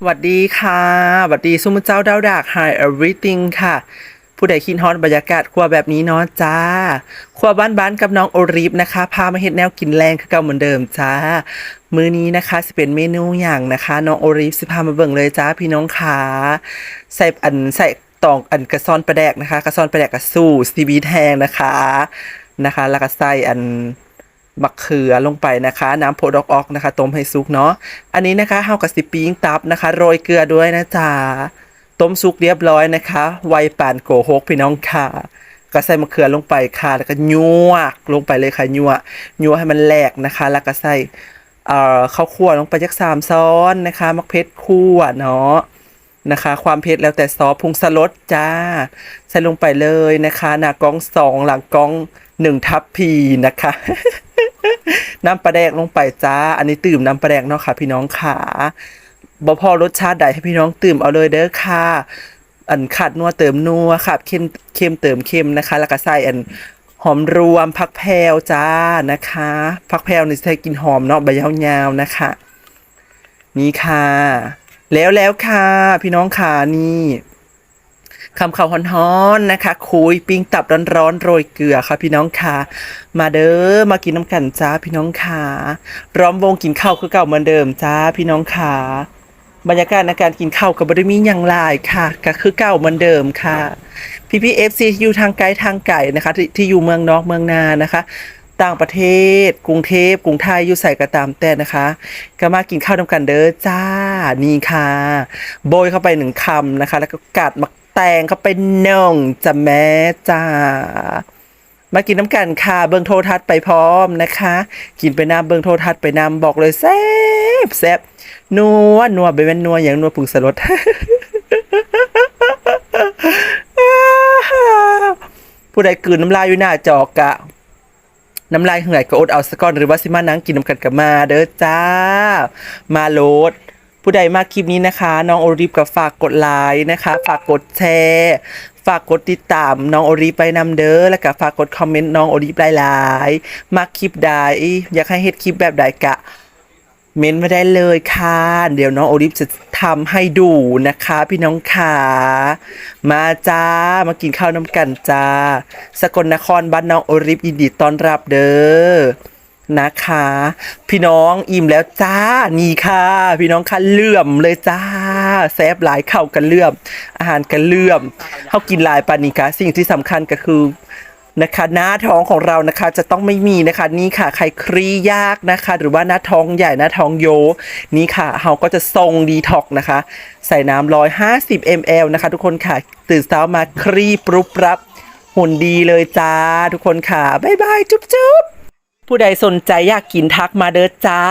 สวัสดีค่ะสวัสดีซุมเจ้าดาวดาก Hi everything ค่ะ ผู้ใดคิดฮอตบรรยากาศครัวแบบนี้เนาะจ้า ครัวบ้านๆกับน้องโอริฟนะคะ พามาเฮ็ดแนวกินแรงคือเก่าเหมือนเดิมจ้า มื้อนี้นะคะสิเป็นเมนูอย่างนะคะ น้องโอริฟสิพามาเบิ่งเลยจ้าพี่น้องขาใส่อันใส่ตองอันกระซอนปลาแดกนะคะ กระซอนปลาแดกกระสู้ซีบีแทงนะคะนะคะ แล้วก็ใส่อัน บักเขือลงไปนะคะ น้ำโพดอกออกนะคะต้มให้สุกเนาะอันนี้นะคะเฮากับสิปิ้งตับนะคะโรยเกลือด้วยนะจ๊ะต้มสุกเรียบร้อยนะคะไวป่านโกหกพี่น้องค่ะก็ใส่มะเขือลงไปค่ะ แล้วก็ยั่วลงไปเลยค่ะยั่วยั่วให้มันแหลกนะคะ แล้วก็ใส่เอ่อข้าวคั่วลงไปยักสามซ้อนนะคะมะเพ็ดคั่วเนาะนะคะ ความเผ็ดแล้วแต่ซอสพุงสลดจ้า ใส่ลงไปเลยนะคะ หน้ากล้องสองหลังกล้องหนึ่งทับพีนะคะ น้ำปลาแดกลงไปจ้า อันนี้ตื่มน้ำปลาแดกเนาะค่ะ พี่น้องขาบ่พอรสชาติใดให้พี่น้องตื่มเอาเลยเด้อค่ะ อันขาดนัวเติมนัวค่ะเค็มเค็มเติมเค็มนะคะ แล้วก็ใส่อันหอมรวมผักแพรวจ้านะคะผักแพรวนี่ใช้กินหอมเนาะใบยาวๆนะคะ นี่ค่ะ แล้วแล้วค่ะ พี่น้องค่ะนี่ คำข่าวฮ้อนๆนะคะ คุยปิ้งตับร้อนๆโรยเกลือค่ะพี่น้องค่ะ มาเด้อมากินน้ำกันจ้าพี่น้องค่ะร้อมวงกินข้าวคือเก่าเหมือนเดิมจ้าพี่น้องค่ะบรรยากาศในการกินข้าวกับบริมีอย่างไรค่ะ ก็คือเก่าเหมือนเดิมค่ะ พี่พี่เอฟซีอยู่ทางไกลทางไก่นะคะที่ที่อยู่เมืองนอกเมืองนานะคะ ต่างประเทศ กรุงเทพกรุงไทยอยู่ใส่กระตามแต่นะคะ ก็มากินข้าวน้ำกันเด้อจ้านี่ค่ะ โบยเข้าไปหนึ่งคำนะคะ แล้วก็กัดมักแตงเข้าไปหนึ่งจะแม่จ้ามากินน้ำกันค่ะเบิงโททัศน์ไปพร้อมนะคะ กินไปน้ำเบิงโททัศน์ไปน้ำบอกเลยแซ่บแซ่บนัวนัวไปเป็นนัวอย่างนัวผงสลดผู้ใดกืนน้ำลายอยู่หน้าจอกะน้ำลายเหื่อยก็อดเอาสะก้อนหรือว่าสิมานั่งกินน้ำกันกับมาเด้อจ้า มาโหลด ผู้ใดมากคลิปนี้นะคะ น้องโอริฟกับฝากกดไลค์นะคะ ฝากกดแชร์ฝากกดติดตามน้องโอริฟไปนำเด้อแล้วก็ฝากกดคอมเมนต์น้องโอริฟหลายๆมากคลิปใดอยากให้เฮ็ดคลิปแบบใดกะเม้นม่ได้เลยค่ะ เดี๋ยวน้องโอลิฟจะทำให้ดูนะคะ พี่น้องขามาจ้า มากินข้าวน้ำกันจ้า สกลนครบ้านน้องโอลิฟยินดีต้อนรับเด้อ นะคะ พี่น้องอิ่มแล้วจ้านี่ค่ะ พี่น้องค่ะเลื่อมเลยจ้าแซบหลายเข้ากันเลื่อม อาหารกันเลื่อมเขากินหลายปานิกาสิ่งที่สำคัญก็คือนะคะหน้าท้องของเรานะคะจะต้องไม่มีนะคะนี่ค่ะใครครียากนะคะ หรือว่าหน้าท้องใหญ่หน้าท้องโยนี่ค่ะเราก็จะทรงดีท็อกนะคะ ใส่น้ำร้อยห้าสิบมลนะคะ ทุกคนค่ะตื่นเช้ามาครีปรุบรับหุ่นดีเลยจ้า ทุกคนค่ะ บ๊ายบาย จุ๊บจุ๊บ ผู้ใดสนใจอยากกินทักมาเด้อจ้า